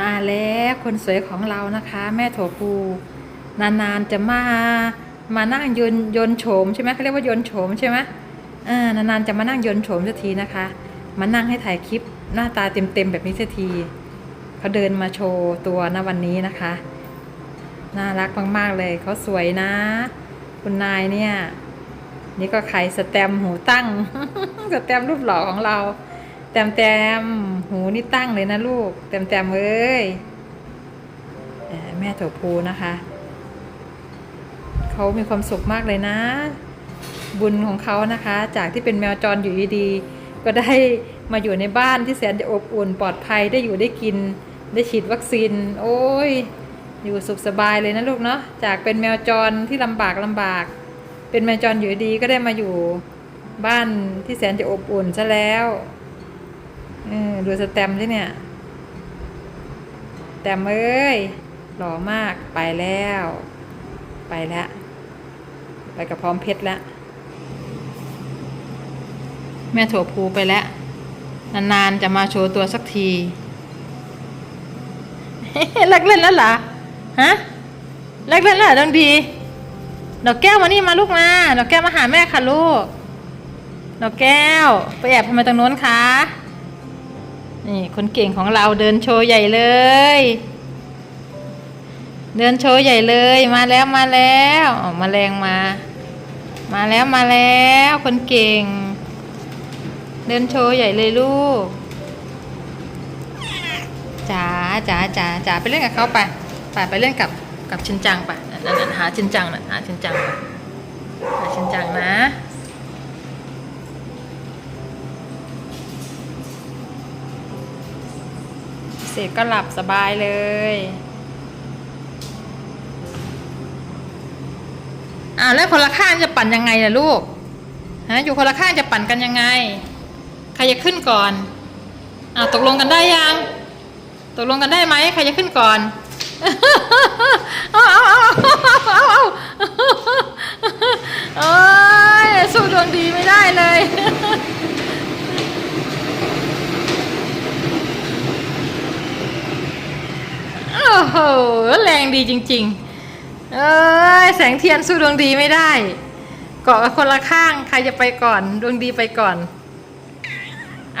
มาแล้วคนสวยของเรานะคะ แม่โถปูนานๆจะมามานั่งยนยนโฉมใช่ไหมเขาเรียกว่ายนโฉมใช่ไหมเออนานๆจะมานั่งยนโฉมสักทีนะคะ มานั่งให้ถ่ายคลิปหน้าตาเต็มๆแบบนี้สักทีเขาเดินมาโชว์ตัวนะวันนี้นะคะ น่ารักมากๆเลยเขาสวยนะ คุณนายเนี่ย นี่ก็ไข่สแตมหูตั้งสแตมรูปหล่อของเรา แตมแตมหูนี่ตั้งเลยนะลูก แตมแตมเอ้ยเอ่อแม่โถพูนะคะ เขามีความสุขมากเลยนะ บุญของเขานะคะ จากที่เป็นแมวจรอยู่ดีๆก็ได้มาอยู่ในบ้านที่แสนจะอบอุ่นปลอดภัยได้อยู่ได้กิน ได้ฉีดวัคซีน โอ้ย อยู่สุขสบายเลยนะลูกเนาะจากเป็นแมวจรที่ลำบากลำบาก เป็นแมวจรอยู่ดีก็ได้มาอยู่บ้านที่แสนจะอบอุ่นซะแล้ว เออดูสแตมป์สิเนี่ย แตมเอ้ย หล่อมากไปแล้ว ไปแล้ว ไปกับพร้อมเพชรแล้ว แม่โถภูไปแล้ว นานๆจะมาโชว์ตัวสักทีเลิกเล่นแล้วเหรอ ฮะเลิกเล่นแล้วดวงดี ดอกแก้วมานี่มาลูกมา ดอกแก้วมาหาแม่ค่ะลูก ดอกแก้ว ไปแอบทำไมตรงโน้นคะ นี่คนเก่งของเราเดินโชว์ใหญ่เลย เดินโชว์ใหญ่เลยมาแล้วมาแล้วออกมาแรงมา มาแล้วมาแล้วคนเก่ง เดินโชว์ใหญ่เลยลูกจ๋าจ๋าจ๋าจ๋าไปเล่นกับเขาไปไปไปเล่นกับกับชินจังไปนั่นนั่นหาชินจังน่ะหาชินจังไปหาชินจังนะ ร็จก็หลับสบายเลยอ่าแล้วคนละข้างจะปั่นยังไงล่ะลูก ฮะ อยู่คนละข้างจะปั่นกันยังไง ใครจะขึ้นก่อนอ่าตกลงกันได้ยัง ตกลงกันได้ไหมใครจะขึ้นก่อน เอาเอาเอาเอาเอาโอ้ยสู้ดวงดีไม่ได้เลย โอ้โห แร งดีจริง ๆ เอ้ยแสงเทียนสู้ดวงดีไม่ได้ เกาะกันคนละข้างใครจะไปก่อนดวงดีไปก่อน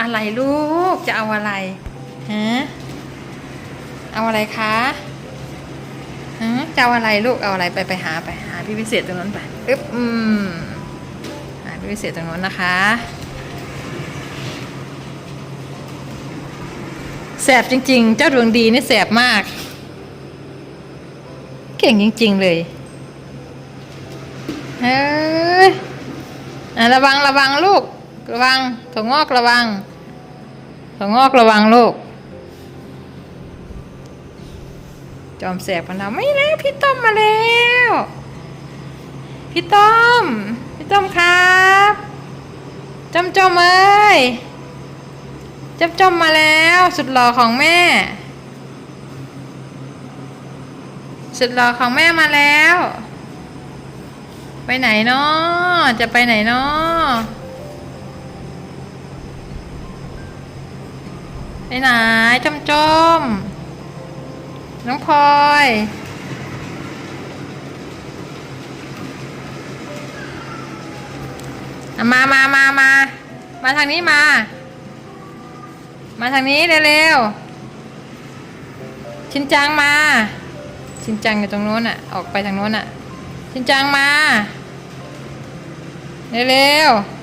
อะไรลูกจะเอาอะไรฮะเอาอะไรคะฮะจะเอาอะไรลูกเอาอะไรไปไปหาไปหาพี่พิเศษตรงนั้นไปอึ๊บอืมหาพี่พิเศษตรงนั้นนะคะแสบจริง ๆ เจ้าดวงดีนี่แสบมาก เก่งจริง ๆ เลยเฮ้ยระวังระวังลูก ระวังถั่วงอกระวังถั่วงอกระวังลูก จอมแสบของเราไม่แล้วพี่ต้อมมาแล้ว พี่ต้อม พี่ต้อมครับจอมจอมเอ้ยจอมจอมมาแล้ว สุดหล่อของแม่ สุดหล่อของแม่มาแล้ว ไปไหนเนาะจะไปไหนเนาะไปไหนจมจมน้องพลอยมามามามา มาทางนี้มา มาทางนี้เร็วๆ ชินจังมา ชินจังอยู่ตรงโน้นอะ ออกไปทางโน้นอะ ชินจังมา เร็วๆ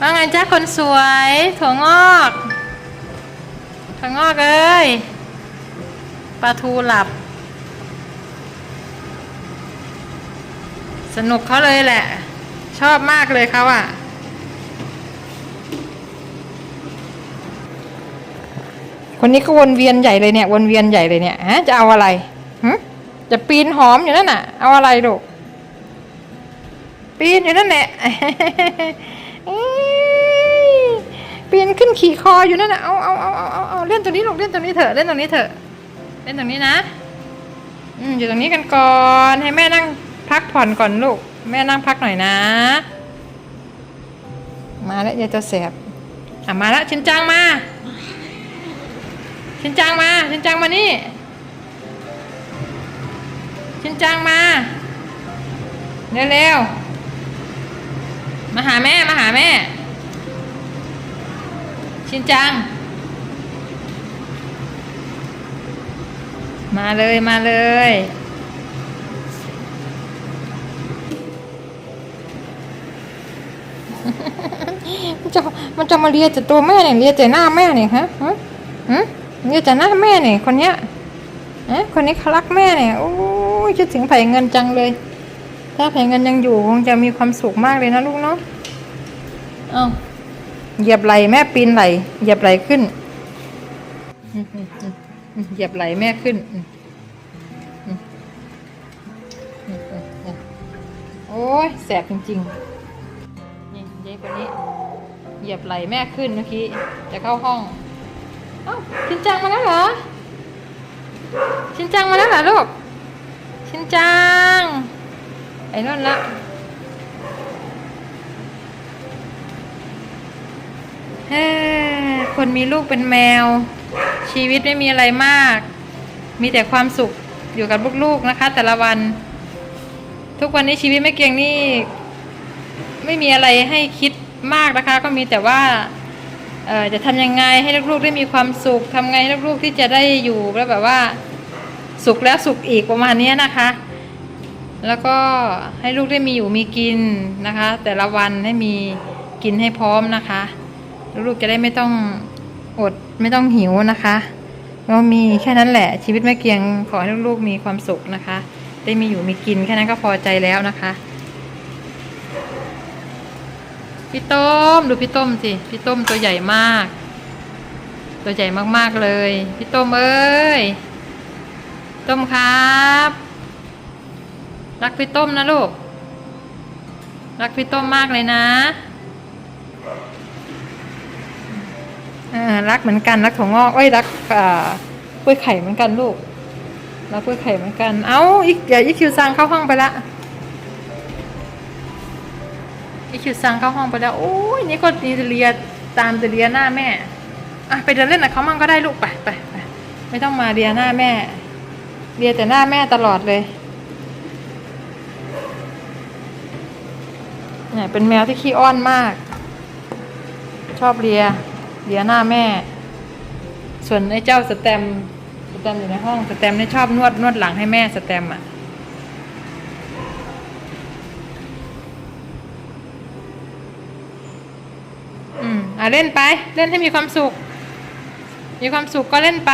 ว่าไงจ้าคนสวยถั่วงอกถั่วงอกเอ้ยปลาทูหลับ สนุกเขาเลยแหละ ชอบมากเลยเขาอะ คนนี้ก็วนเวียนใหญ่เลยเนี่ย วนเวียนใหญ่เลยเนี่ยฮะจะเอาอะไรหึจะปีนหอมอยู่นั่นน่ะ เอาอะไรลูกปีนอยู่นั่นแหละปีนขึ้นขี่คออยู่นั่นน่ะเอาเอาเอาเอาเอาเอาเล่นตรงนี้ลูกเล่นตรงนี้เถอะเล่นตรงนี้เถอะเล่นตรงนี้นะอืมอยู่ตรงนี้กันก่อนให้แม่นั่งพักผ่อนก่อนลูก แม่นั่งพักหน่อยนะ มาแล้วยายตัวแสบอะมาแล้วชินจังมา ชินจังมา ชินจังมานี่ ชินจังมา เร็วๆ มาหาแม่ มาหาแม่ ชินจัง มาเลยมาเลยมันจะมันจะมาเลียแต่ตัวแม่เนี่ยเลียแต่หน้าแม่เนี่ยฮะฮะ ฮะเลียแต่หน้าแม่เนี่ยคนเนี้ยฮะคนนี้เขารักแม่เนี่ยโอ้ยคิดถึงไผ่เงินจังเลย ถ้าไผ่เงินยังอยู่คงจะมีความสุขมากเลยนะลูกเนาะเอ้าเหยียบไหลแม่ปีนไหลเหยียบไหลขึ้นเหยียบไหลแม่ขึ้นโอ้ยแสบจริงๆนี่เจ๊คนนี้เหยียบไหลแม่ขึ้นเมื่อกี้จะเข้าห้อง อ้าชินจังมาแล้วเหรอ ชินจังมาแล้วเหรอลูก ชินจัง ไอ้นั่นละเฮ้คนมีลูกเป็นแมว ชีวิตไม่มีอะไรมาก มีแต่ความสุขอยู่กับลูกๆนะคะ แต่ละวัน ทุกวันนี้ชีวิตไม่เกียงนี่ ไม่มีอะไรให้คิดมากนะคะ ก็มีแต่ว่า จะทำยังไงให้ลูกๆได้มีความสุขทำไงให้ลูกๆที่จะได้อยู่แล้วแบบว่า สุขแล้วสุขอีกประมาณนี้นะคะ แล้วก็ให้ลูกได้มีอยู่มีกินนะคะ แต่ละวันให้มีกินให้พร้อมนะคะ ลูกๆจะได้ไม่ต้องอดไม่ต้องหิวนะคะก็มีแค่นั้นแหละชีวิตแม่เกียงขอให้ลูกๆมีความสุขนะคะ ได้มีอยู่มีกินแค่นั้นก็พอใจแล้วนะคะ พี่ต้มดูพี่ต้มสิพี่ต้มตัวใหญ่มาก ตัวใหญ่มากๆเลย พี่ต้มเอ้ยต้มครับ รักพี่ต้มนะลูก รักพี่ต้มมากเลยนะรักเหมือนกันรักถั่วงอกเอ้ยรักอ่ากล้วยไข่เหมือนกันลูกรักกล้วยไข่เหมือนกัน เอ้าอีกเดี๋ยวอีคิวซังเข้าห้องไปละ ไอคิวซังเข้าห้องไปแล้วโอ้ยนี่ก็นีเรียตามจะเรียหน้าแม่อะไปเดินเล่นกับเขามั่งก็ได้ลูกไปไปไปไม่ต้องมาเรียหน้าแม่เรียแต่หน้าแม่ตลอดเลยเนี่ยเป็นแมวที่ขี้อ้อนมาก ชอบเลียเลียหน้าแม่ ส่วนไอ้เจ้าสแตมสแตมอยู่ในห้องสแตมเนี่ยชอบนวดนวดหลังให้แม่สแตมอะ อะเล่นไป เล่นให้มีความสุข มีความสุขก็เล่นไป